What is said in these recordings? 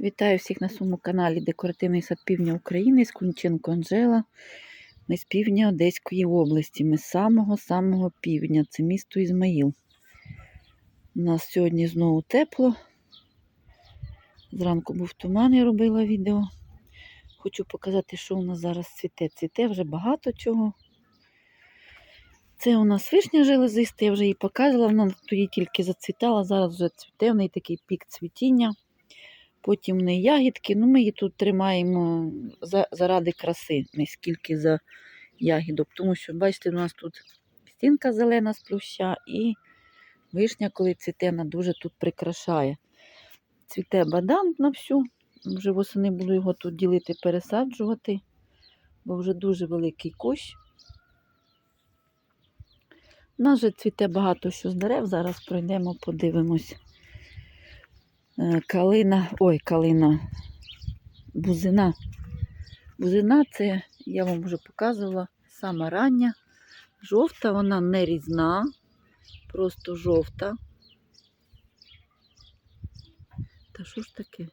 Вітаю всіх на своєму каналі Декоративний сад Півдня України з Кунченко Анжела. Ми з півдня Одеської області. Ми з самого-самого півдня. Це місто Ізмаїл. У нас сьогодні знову тепло. Зранку був туман, я робила відео. Хочу показати, що у нас зараз цвіте. Цвіте вже багато чого. Це у нас вишня железиста, я вже її показувала, вона тоді тільки зацвітала, зараз вже цвіте, в неї такий пік цвітіння. Потім в неї ягідки. Ну, ми її тут тримаємо за, заради краси, не скільки за ягідок. Тому що, бачите, у нас тут стінка зелена з плюща і вишня, коли цвіте, вона дуже тут прикрашає. Цвіте бадан на всю. Вже восени буду його тут ділити, пересаджувати, бо вже дуже великий кущ. У нас вже цвіте багато що з дерев. Зараз пройдемо, подивимось. Е, Калина, ой, калина, бузина. Бузина це, я вам вже показувала, сама рання. Жовта, вона не різна, просто жовта. Та що ж таке?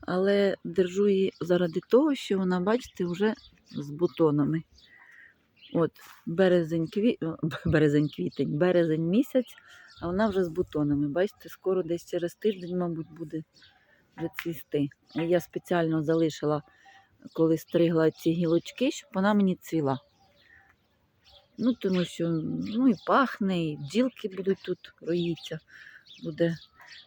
Але держу її заради того, що вона, бачите, вже з бутонами. От, березень, кві... березень квітень, березень місяць, а вона вже з бутонами. Бачите, скоро десь через тиждень, мабуть, буде вже цвісти. Я спеціально залишила, коли стригла ці гілочки, щоб вона мені цвіла. Ну, тому що ну, і пахне, і бджілки будуть тут роїться. Буде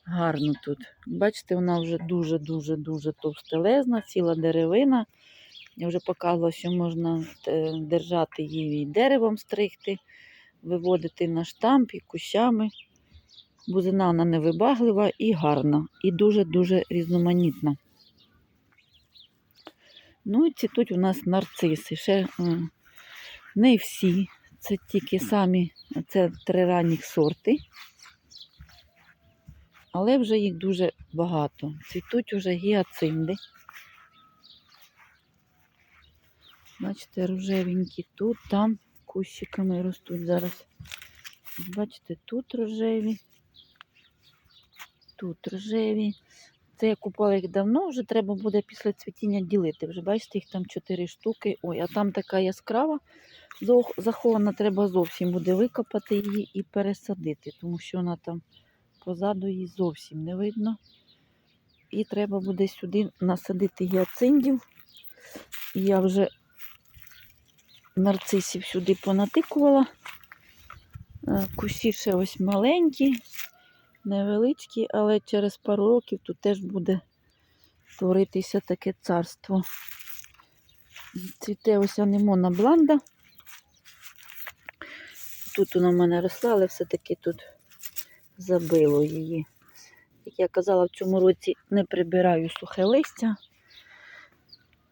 гарно тут. Бачите, вона вже дуже-дуже-дуже товстелезна, ціла деревина. Я вже показувала, що можна е, держати її деревом стригти, виводити на штамп і кущами. Бузина вона невибаглива і гарна, і дуже-дуже різноманітна. Ну і цвітуть у нас нарциси. Ще е, не всі. Це тільки самі, це три ранніх сорти. Але вже їх дуже багато. Цвітуть уже гіацинди. Бачите, рожевенькі тут, там кущиками ростуть зараз. Бачите, тут рожеві, тут рожеві. Це я купила їх давно, вже треба буде після цвітіння ділити. Вже бачите, їх там 4 штуки. Ой, а там така яскрава захована, треба зовсім буде викопати її і пересадити, тому що вона там позаду її зовсім не видно. І треба буде сюди насадити гіациндів. І я вже нарцисів сюди понатикувала. Е, Кущі ще ось маленькі, невеличкі, але через пару років тут теж буде творитися таке царство. Цвіте ось анемона бланда. Тут вона в мене росла, але все-таки тут забило її. Як я казала, в цьому році не прибираю сухе листя.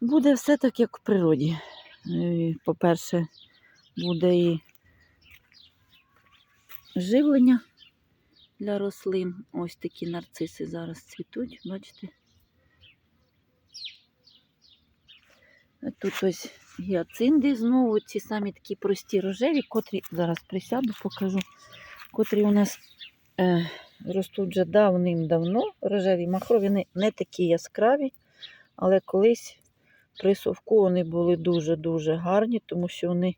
Буде все так, як в природі. Е, По-перше, буде і живлення для рослин. Ось такі нарциси зараз цвітуть, бачите? Тут ось гіацинди знову, ці самі такі прості рожеві, котрі зараз присяду, покажу, котрі у нас е, ростуть вже давним-давно. Рожеві махрові, не, не такі яскраві, але колись при совку вони були дуже-дуже гарні, тому що вони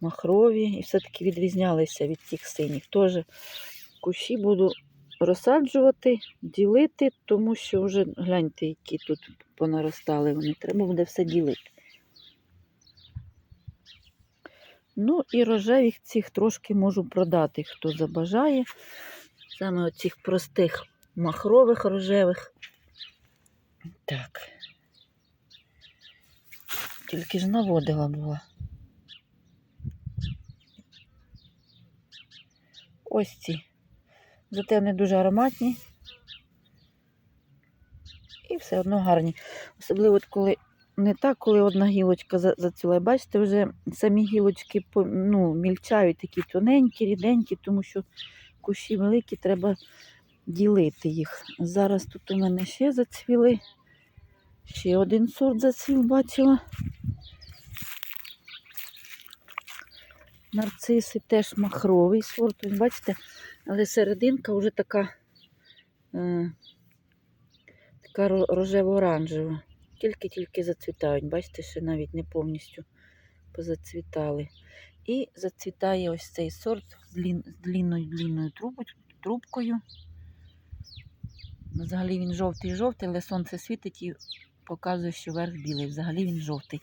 махрові і все-таки відрізнялися від тих синіх. Теж кущі буду розсаджувати, ділити, тому що вже гляньте, які тут понаростали вони. Треба буде все ділити. Ну і рожевих цих трошки можу продати, хто забажає. Саме оцих простих махрових рожевих. Так. Тільки ж наводила була. Ось ці. Зате вони дуже ароматні. І все одно гарні. Особливо, коли не так, коли одна гілочка за- зацвіла. Бачите, вже самі гілочки ну, мільчають такі тоненькі, ріденькі, тому що кущі великі, треба ділити їх. Зараз тут у мене ще зацвіли. Ще один сорт зацвів, бачила. Нарциси теж махровий сорт. Ось бачите, але серединка вже така, е, така рожево-оранжева. Тільки-тільки зацвітають. Бачите, ще навіть не повністю позацвітали. І зацвітає ось цей сорт з длінною длінною трубкою. Взагалі він жовтий-жовтий, але сонце світить і показує, що верх білий. Взагалі він жовтий.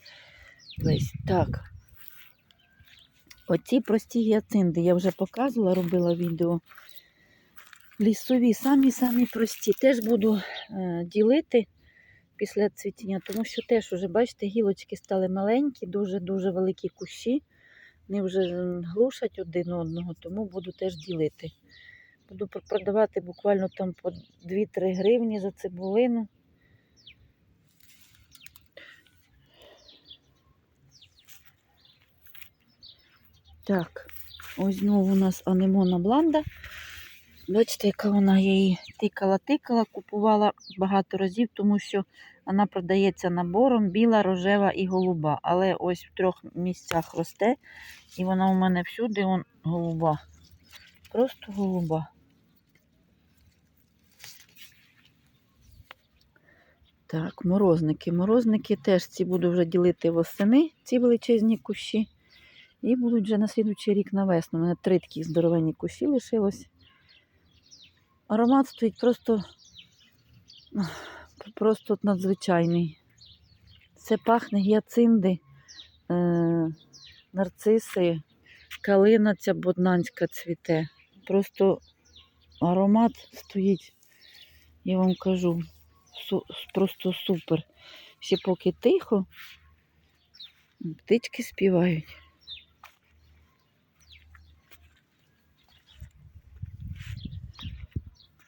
Весь. Так. Оці прості гіацинди я вже показувала, робила відео. Лісові, самі-самі прості. Теж буду е, ділити після цвітіння, тому що теж уже, бачите, гілочки стали маленькі, дуже-дуже великі кущі. Вони вже глушать один одного, тому буду теж ділити. Буду продавати буквально там по 2-3 гривні за цибулину. Так, ось знову у нас анемона бланда. Бачите, яка вона її тикала-тикала, купувала багато разів, тому що вона продається набором біла, рожева і голуба. Але ось в трьох місцях росте, і вона у мене всюди он, голуба. Просто голуба. Так, морозники. Морозники теж ці буду вже ділити восени, ці величезні кущі. І будуть вже на слідуючий рік на весну. У мене три такі здоровенні кущі лишилось. Аромат стоїть просто, просто надзвичайний. Це пахне гіацинди, е, нарциси, калина ця боднанська цвіте. Просто аромат стоїть, я вам кажу, су- просто супер. Ще поки тихо, птички співають.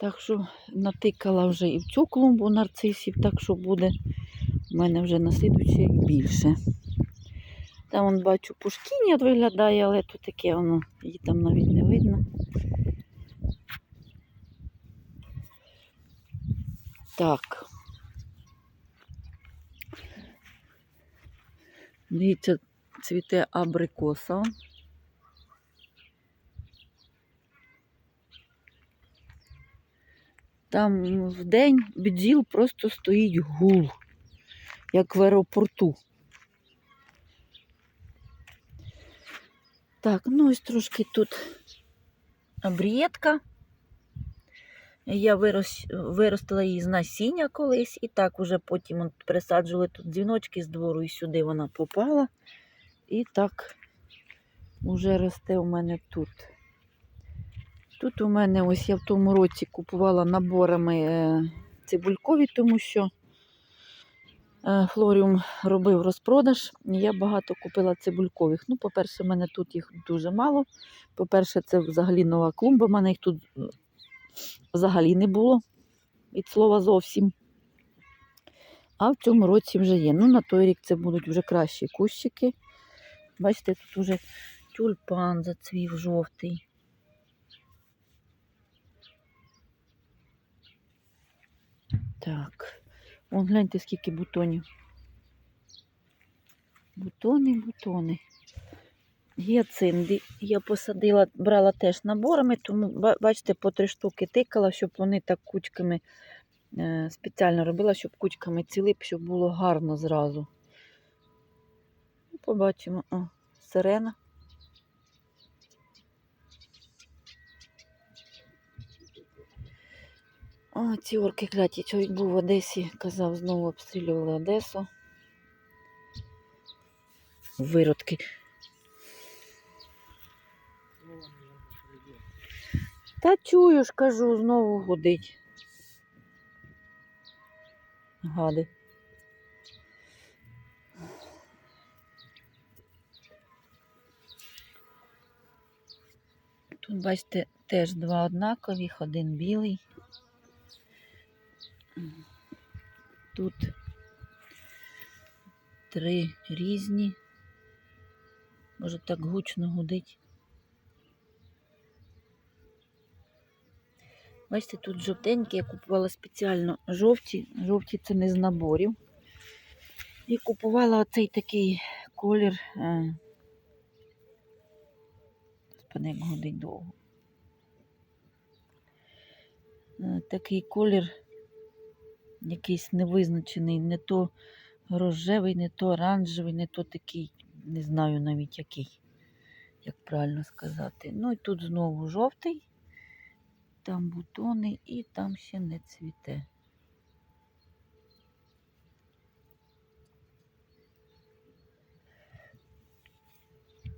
Так що натикала вже і в цю клумбу нарцисів, так що буде у мене вже на слідуючий більше. Там вон бачу пушкіня виглядає, але то таке воно, її там навіть не видно. Так. Дивіться, цвіте абрикоса. Там в день бджіл просто стоїть гул, як в аеропорту. Так, ну ось трошки тут обрієтка. Я вирос, виростила її з насіння колись, і так уже потім от пересаджували тут дзвіночки з двору, і сюди вона попала. І так уже росте у мене тут. Тут у мене ось я в тому році купувала наборами е, цибулькові, тому що е, Флоріум робив розпродаж. Я багато купила цибулькових. Ну, по-перше, в мене тут їх дуже мало. По-перше, це взагалі нова клумба. У мене їх тут взагалі не було від слова зовсім. А в цьому році вже є. Ну, на той рік це будуть вже кращі кущики. Бачите, тут уже тюльпан зацвів жовтий. Так, вон гляньте, скільки бутонів. Бутони, бутони. Гіацинди я посадила, брала теж наборами, тому бачите, по три штуки тикала, щоб вони так кучками е, спеціально робила, щоб кучками ціли, щоб було гарно зразу. Ну, Побачимо. О, сирена. О, ці орки кляті. Чоловік був в Одесі, казав, знову обстрілювали Одесу. Виродки. Та чую ж, кажу, знову гудить. Гади. Тут, бачите, теж два однакові, один білий. Тут три різні. Може так гучно гудить. Бачите, тут жовтенькі, я купувала спеціально жовті. Жовті це не з наборів. І купувала оцей такий колір. е, Господи, як гудить довго. Е, Такий колір якийсь невизначений, не то рожевий, не то оранжевий, не то такий, не знаю навіть який, як правильно сказати. Ну і тут знову жовтий, там бутони і там ще не цвіте.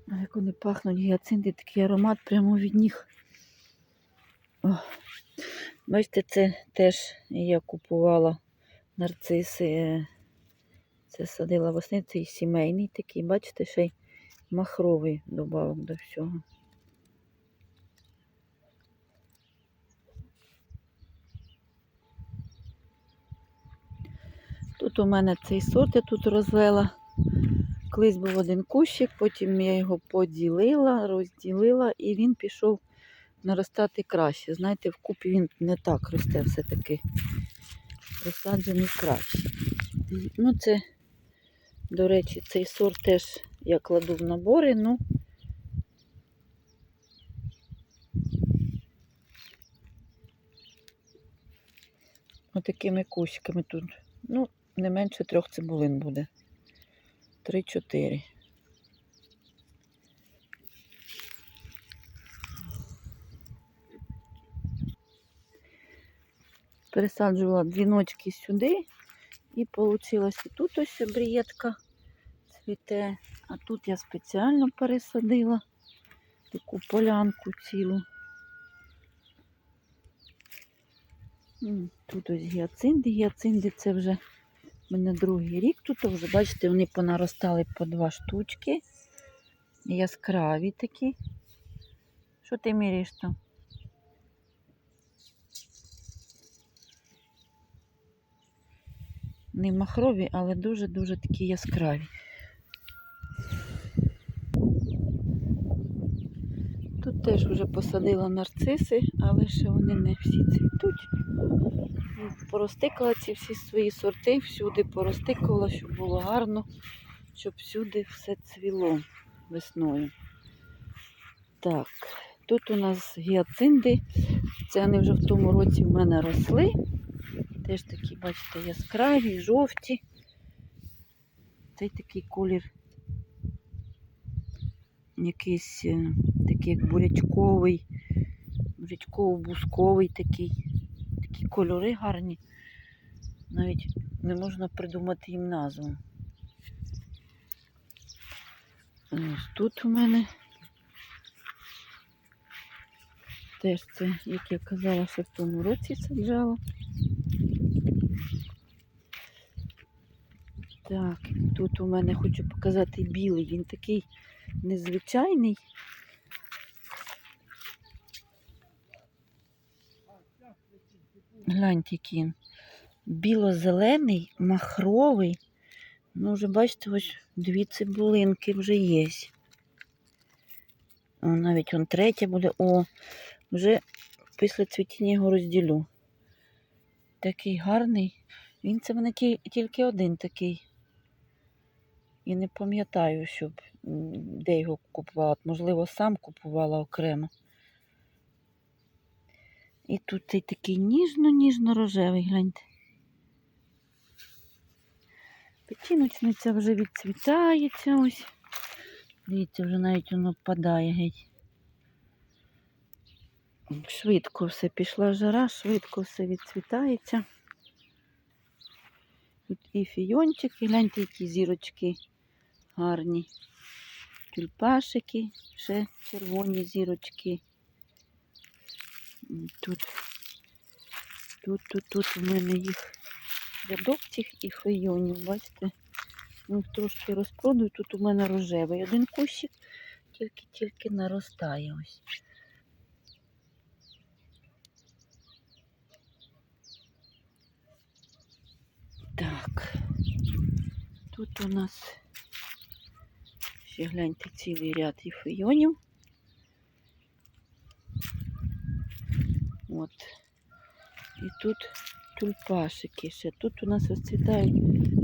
Як вони пахнуть гіацинти, такий аромат прямо від них. Бачите, це теж я купувала нарциси. е, Це садила восени, цей сімейний такий, бачите, ще й махровий добавок до всього. Тут у мене цей сорт я тут розвела. Колись був один кущик, потім я його поділила, розділила і він пішов наростати краще. Знаєте, вкупі він не так росте все-таки. Розсаджений краще. Ну, це, до речі, цей сорт теж я кладу в набори, ну. Отакими кущиками тут. Ну, не менше трьох цибулин буде. Три-чотири. Пересаджувала дзвіночки сюди і вийшла і тут ось обрієтка цвіте. А тут я спеціально пересадила таку полянку цілу. Тут ось гіацинди. Гіацинди це вже в мене другий рік. Тут вже, бачите, вони понаростали по два штучки. Яскраві такі. Що ти міряєш там? Не махрові, але дуже-дуже такі яскраві. Тут теж вже посадила нарциси, але ще вони не всі цвітуть. Поростикала ці всі свої сорти, всюди поростикала, щоб було гарно, щоб всюди все цвіло весною. Так, тут у нас гіацинди. Це вони вже в тому році в мене росли. Теж такі, бачите, яскраві, жовті. Цей такий колір якийсь е, такий як бурячковий, бурячково-бусковий такий. Такі кольори гарні. Навіть не можна придумати їм назву. Ось тут у мене теж це, як я казала, ще в тому році саджала. Так, тут у мене хочу показати білий. Він такий незвичайний. Гляньте, який. Біло-зелений, махровий. Ну, вже бачите, ось дві цибулинки вже є. О, навіть он третя буде. О, вже після цвітіння його розділю. Такий гарний. Він це в мене тільки один такий. І не пам'ятаю, щоб де його купувала. Можливо, сам купувала окремо. І тут цей такий ніжно-ніжно-рожевий, гляньте. Печіночниця вже відцвітається ось. Дивіться, вже навіть воно впадає геть. Швидко все пішла жара, швидко все відцвітається. Тут і фійончики, гляньте, які зірочки гарні. Тюльпашики, ще червоні зірочки. Тут, тут, тут, тут у мене їх рядок цих і фейонів, бачите? Ну, трошки розпродаю. Тут у мене рожевий один кущик, тільки-тільки наростає ось. Так, тут у нас ще гляньте цілий ряд і фейонів. От. І тут тюльпашики ще. Тут у нас розцвітають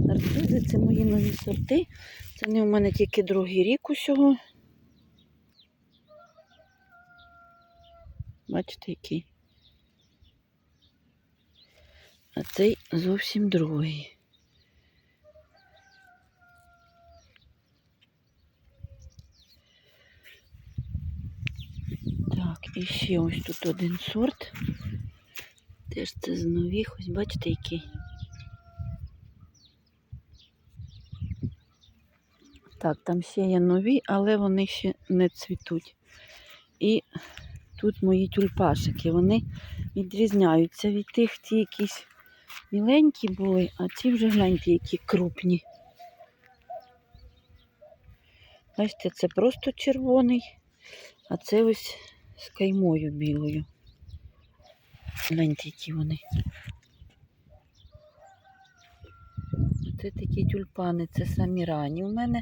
нарцизи, це мої нові сорти. Це не у мене тільки другий рік усього. Бачите, які. А цей зовсім другий. Так, і ще ось тут один сорт. Теж це з нових, ось бачите, який. Так, там ще є нові, але вони ще не цвітуть. І тут мої тюльпашики, вони відрізняються від тих, ті якісь міленькі були, а ці вже гляньте, які крупні. Бачите, це просто червоний, а це ось з каймою білою. Гляньте, які вони. Це такі тюльпани, це самі ранні. У мене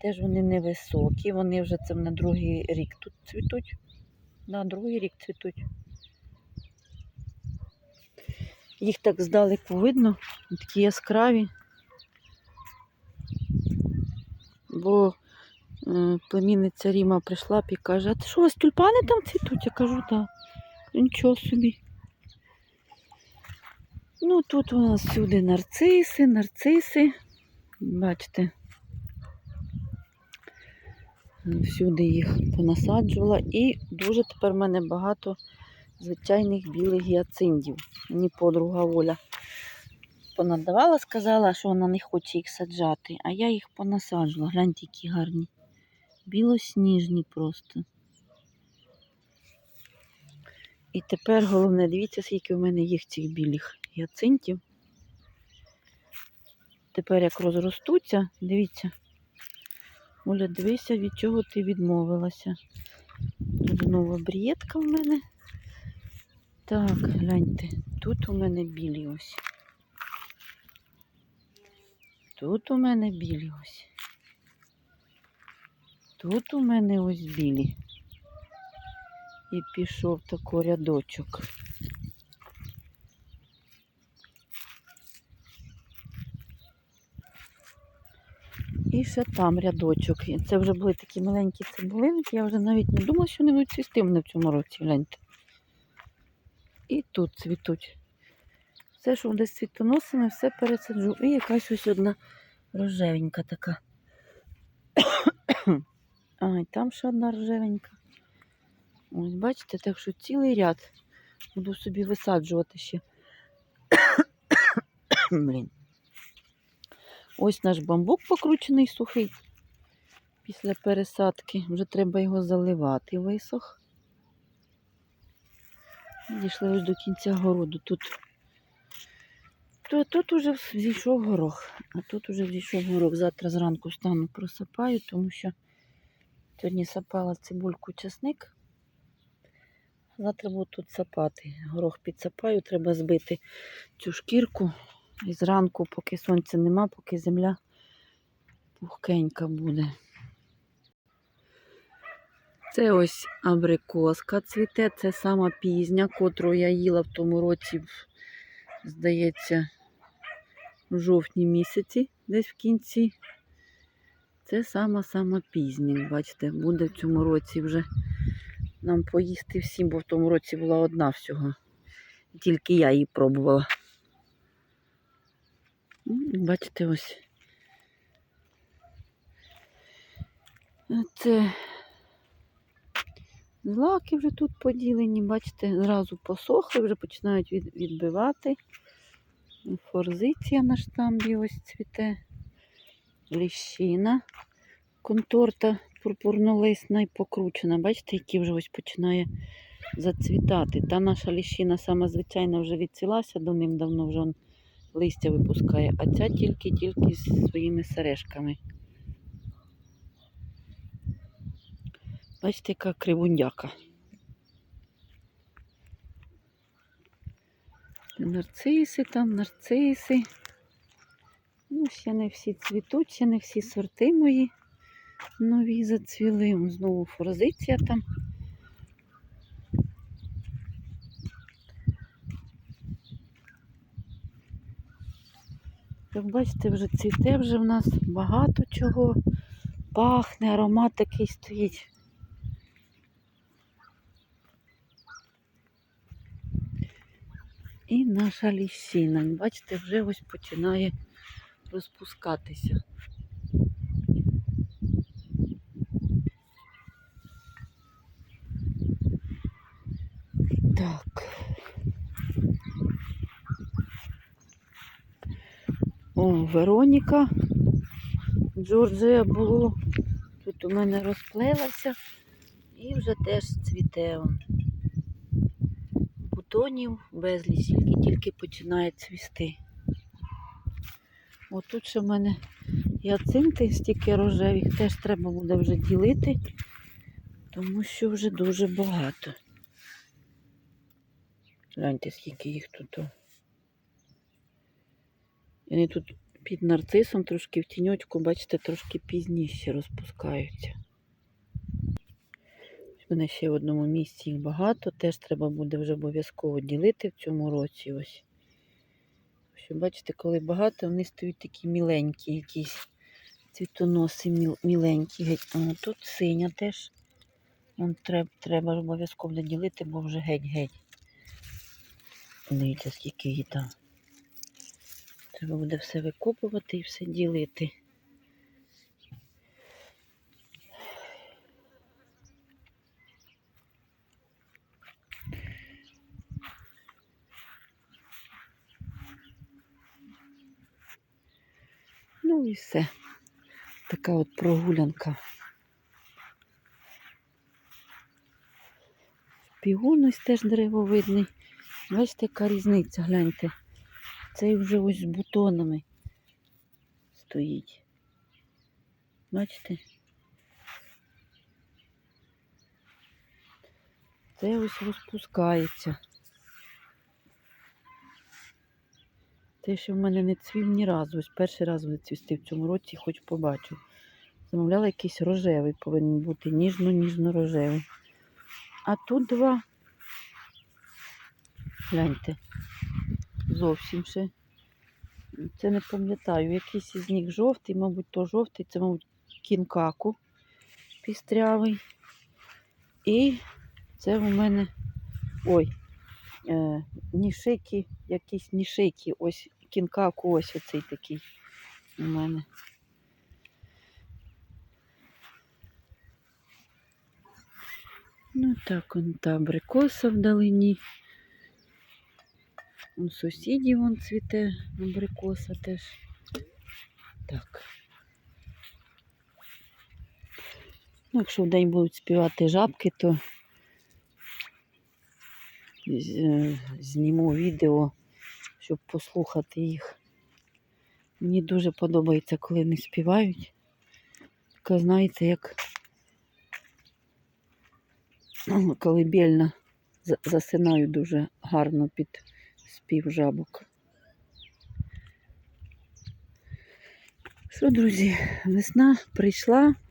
теж вони невисокі, вони вже це на другий рік тут цвітуть. На другий рік цвітуть. Їх так здалеку видно, такі яскраві. Бо племінниця Ріма прийшла і каже, а ти що у вас тюльпани там цвітуть? Я кажу, так. Нічого собі. Ну, тут у нас всюди нарциси, нарциси. Бачите, всюди їх понасаджувала. І дуже тепер в мене багато звичайних білих гіацинтів. Мені подруга Оля понадавала, сказала, що вона не хоче їх саджати, а я їх понасаджувала. Гляньте, які гарні. Білосніжні просто. І тепер головне, дивіться, скільки в мене їх цих білих гіацинтів. Тепер як розростуться, дивіться. Оля, дивися, від чого ти відмовилася. Тут знову брієтка в мене. Так, гляньте, тут у мене білі ось. Тут у мене білі ось. Тут у мене ось білі. І пішов такий рядочок. І ще там рядочок. І Це вже були такі маленькі цибулинки. Я вже навіть не думала, що вони будуть цвісти мене в цьому році, гляньте. І тут цвітуть. Все, що десь цвітоносиме, все пересаджу. І якась ось одна рожевенька така. Ай, там ще одна рожевенька. Ось, бачите, так що цілий ряд буду собі висаджувати ще. Блін. Ось наш бамбук покручений сухий. Після пересадки. Вже треба його заливати. Висох. Дійшли ось до кінця городу. Тут, тут, тут уже зійшов горох. А тут уже зійшов горох. Завтра зранку встану, просипаю, тому що сьогодні сапала цибульку часник. Завтра буду тут сапати. Горох підсапаю, треба збити цю шкірку. І зранку, поки сонця нема, поки земля пухкенька буде. Це ось абрикоска цвіте, це сама пізня, котру я їла в тому році, здається, в жовтні місяці, десь в кінці. Це сама-сама пізня. Бачите, буде в цьому році вже нам поїсти всім, бо в тому році була одна всього. Тільки я її пробувала. Бачите, ось. Це злаки вже тут поділені, бачите, зразу посохли, вже починають від, відбивати. Форзиція на штамбі ось цвіте. Ліщина. Конторта пурпурнолисна і покручена. Бачите, які вже ось починає зацвітати. Та наша ліщина сама звичайна вже відцілася давним-давно вже он листя випускає, а ця тільки-тільки з своїми сережками. Бачите, яка кривундяка. Нарциси там, нарциси. Ну, ще не всі цвітуть, ще не всі сорти мої нові зацвіли. Знову форзиція там. Як бачите, вже цвіте вже в нас багато чого. Пахне, аромат такий стоїть. І наша ліщина. Бачите, вже ось починає розпускатися. Так. О, Вероніка. Джорджія було. Тут у мене розплелася і вже теж цвіте. он. Бутонів безліч, тільки починає цвісти. От тут ще в мене яцинти стільки рожевих, теж треба буде вже ділити, тому що вже дуже багато. Гляньте, скільки їх тут. Вони тут під нарцисом трошки в тіньочку, бачите, трошки пізніше розпускаються. У мене ще в одному місці їх багато, теж треба буде вже обов'язково ділити в цьому році. Ось. Що, бачите, коли багато, вони стають такі міленькі, якісь цвітоноси міл, міленькі. Геть. О, тут синя теж. Вон треба, треба обов'язково буде ділити, бо вже геть-геть. Дивіться, скільки її там. Треба буде все викопувати і все ділити. Ну і все. Така от прогулянка. Пігон ось теж деревовидний. Бачите, яка різниця, гляньте. Цей вже ось з бутонами стоїть. Бачите? Це ось розпускається. Те, що в мене не цвів ні разу. Ось перший раз буде цвісти в цьому році, хоч побачу. Замовляла якийсь рожевий, повинен бути ніжно-ніжно-рожевий. А тут два. Гляньте. Зовсім ще. Це не пам'ятаю. Якийсь із них жовтий, мабуть, то жовтий, це, мабуть, кінкаку пістрявий. І це у мене. Ой, е, нішики, якісь нішики. Ось кінкаку, ось оцей такий у мене. Ну так, он та абрикоса вдалині. У сусідів вон цвіте абрикоса теж. Так. Ну, якщо вдень будуть співати жабки, то е, зніму відео, щоб послухати їх. Мені дуже подобається, коли вони співають. Така, знаєте, як ну, колибельна. Засинаю дуже гарно під спів жабок. Що, друзі, весна прийшла.